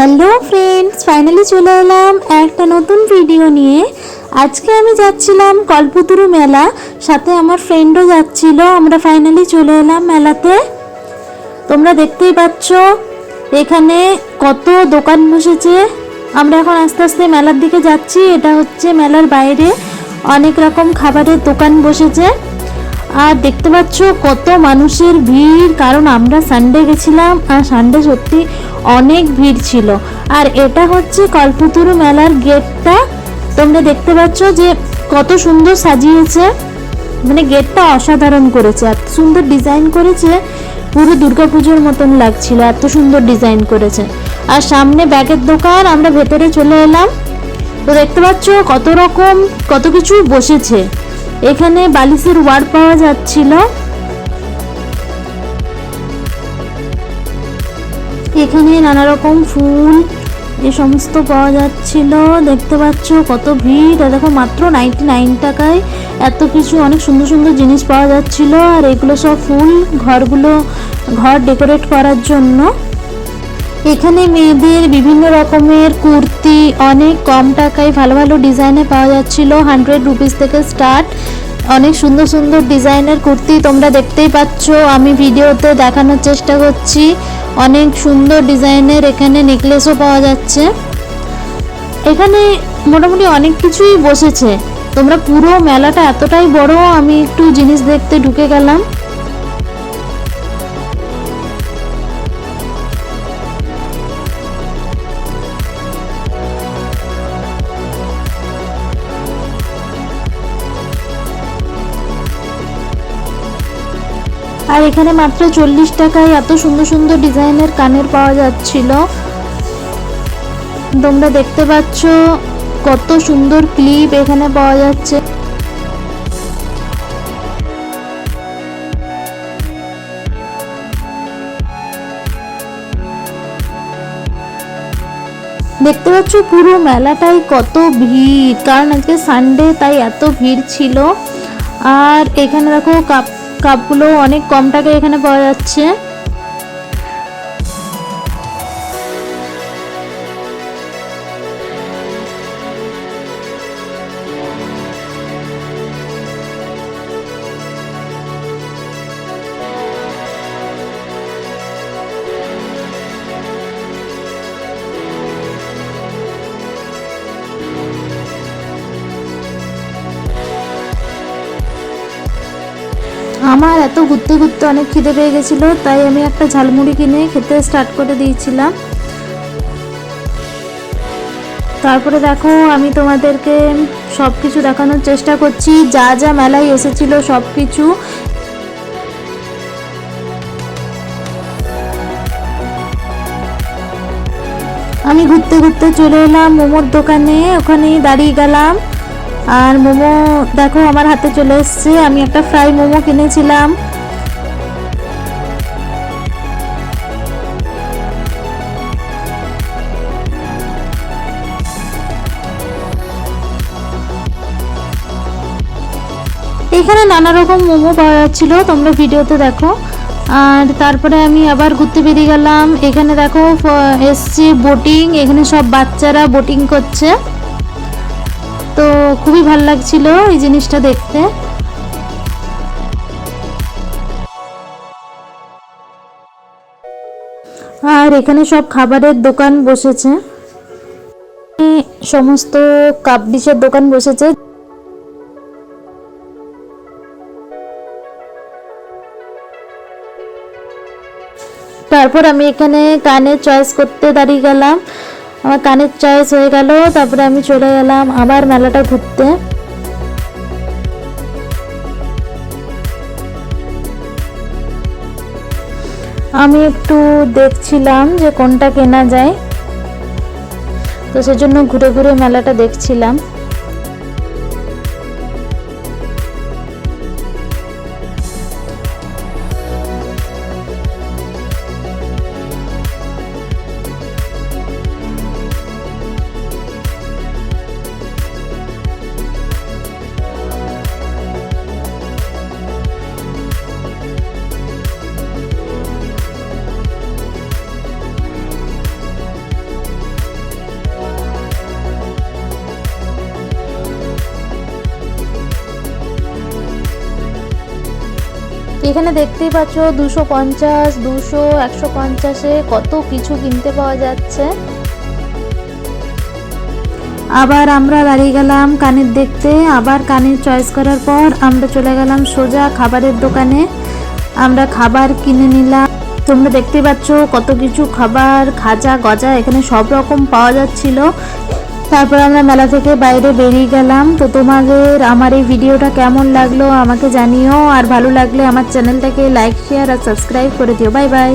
Hello friends finally চলে এলাম একটা নতুন ভিডিও নিয়ে। আজকে আমি যাচ্ছিলাম কল্পতরু মেলা, সাথে আমার ফ্রেন্ডও যাচ্ছিল, আমরা ফাইনালি চলে এলাম মেলাতে। তোমরা দেখতেই পাচ্ছ, এখানে কত দোকান বসেছে। আমরা এখন আস্তে আস্তে মেলার দিকে যাচ্ছি, এটা হচ্ছে মেলার বাইরে। অনেক রকম খাবারের দোকান বসেছে। আর দেখতে পাচ্ছ কত মানুষের ভিড়, কারণ আমরা সানডে গেছিলাম, আর সানডে সত্যি অনেক ভিড় ছিল। আর এটা হচ্ছে কল্পতরু মেলার গেটটা। তোমরা দেখতে পাচ্ছ যে কত সুন্দর সাজিয়েছে। মানে গেটটা অসাধারণ করেছে। এত সুন্দর ডিজাইন করেছে। পুরো দুর্গাপুজোর মতন লাগছিল। এত সুন্দর ডিজাইন করেছে। আর সামনে ব্যাগের দোকান। আমরা ভেতরে চলে এলাম। তো দেখতে পাচ্ছ কত রকম, কত কিছু বসেছে। এখানে বালিশের ওয়ার পাওয়া যাচ্ছিল। এখানে নানা রকম ফুল, এ সমস্ত পাওয়া যাচ্ছিল। দেখতে পাচ্ছ কত ভিড়। আর দেখো মাত্র নাইনটি নাইন টাকায় এত কিছু, অনেক সুন্দর সুন্দর জিনিস পাওয়া যাচ্ছিল। আর এগুলো সব ফুল, ঘরগুলো, ঘর ডেকোরেট করার জন্য। এখানে মেয়েদের বিভিন্ন রকমের কুর্তি, অনেক কম টাকায় ভালো ভালো ডিজাইনে পাওয়া যাচ্ছিল। হান্ড্রেড রুপিস থেকে স্টার্ট অনেক সুন্দর সুন্দর ডিজাইনের কুর্তি তোমরা দেখতেই পাচ্ছ। আমি ভিডিওতে দেখানোর চেষ্টা করছি। অনেক সুন্দর ডিজাইনের এখানে নেকলেসও পাওয়া যাচ্ছে। এখানে মোটামুটি অনেক কিছুই বসেছে। তোমরা পুরো মেলাটা এতটাই বড়, আমি একটু জিনিস দেখতে ঢুকে গেলাম। আর এখানে মাত্র চল্লিশ টাকায় এত সুন্দর সুন্দর ডিজাইনের কানের পাওয়া যাচ্ছিল। তোমরা দেখতে পাচ্ছ কত সুন্দর ক্লিপ এখানে পাওয়া যাচ্ছে। দেখতে পাচ্ছ পুরো মেলাটাই কত ভিড়, কারণ আজকে সানডে তাই এত ভিড় ছিল। আর এখানে দেখো কাপ কাপগুলো অনেক কম টাকায় এখানে পাওয়া যাচ্ছে। আমার এত ঘুরতে ঘুরতে অনেক খিদে পেয়ে গেছিল, তাই আমি একটা ঝালমুড়ি কিনে খেতে স্টার্ট করে দিয়েছিলাম। তারপরে দেখো, আমি তোমাদেরকে সব কিছু দেখানোর চেষ্টা করছি, যা যা মেলায় এসেছিল সব কিছু আমি ঘুরতে ঘুরতে চলে এলাম মোমোর দোকানে, ওখানেই দাঁড়িয়ে গেলাম। আর মোমো, দেখো, আমার হাতে চলে এসছে। আমি একটা ফ্রাই মোমো কিনেছিলাম। এখানে নানা রকম মোমো পাওয়া যাচ্ছিল, তোমরা ভিডিওতে দেখো। আর তারপরে আমি আবার ঘুরতে বেরিয়ে গেলাম। এখানে দেখো এসছে বোটিং এখানে সব বাচ্চারা বোটিং করছে। তো খুবই ভালো লাগছিল এই জিনিসটা দেখতে। আর এখানে সব খাবারের দোকান বসেছে। সমস্ত কাপ ডিশের দোকান বসেছে। তারপর আমি এখানে কানের চয়েস করতে দাঁড়িয়ে গেলাম। আমার কানের চয়েস হয়ে গেল, তারপরে আমি চলে গেলাম আবার মেলাটা ঘুরতে। আমি একটু দেখছিলাম যে কোনটা কেনা যায়, তো সেজন্য ঘুরে ঘুরে মেলাটা দেখছিলাম। এখানে দেখতেই পাচ্ছ দুশো পঞ্চাশ, দুশো, একশো পঞ্চাশে কত কিছু কিনতে পাওয়া যাচ্ছে। আবার আমরা দাঁড়িয়ে গেলাম কানের দেখতে, আবার কানের চয়েস করার পর আমরা চলে গেলাম সোজা খাবারের দোকানে। আমরা খাবার কিনে নিলাম। তোমরা দেখতে পাচ্ছ কত কিছু খাবার, খাজা, গজা এখানে সব রকম পাওয়া যাচ্ছিল। তারপর আমরা মেলা থেকে বাইরে বেরিয়ে গেলাম। তো তোমাদের আমার এই ভিডিওটা কেমন লাগল আমাকে জানিও। আর ভালো লাগলে আমার চ্যানেলটাকে লাইক শেয়ার আর সাবস্ক্রাইব করে দিও। Bye bye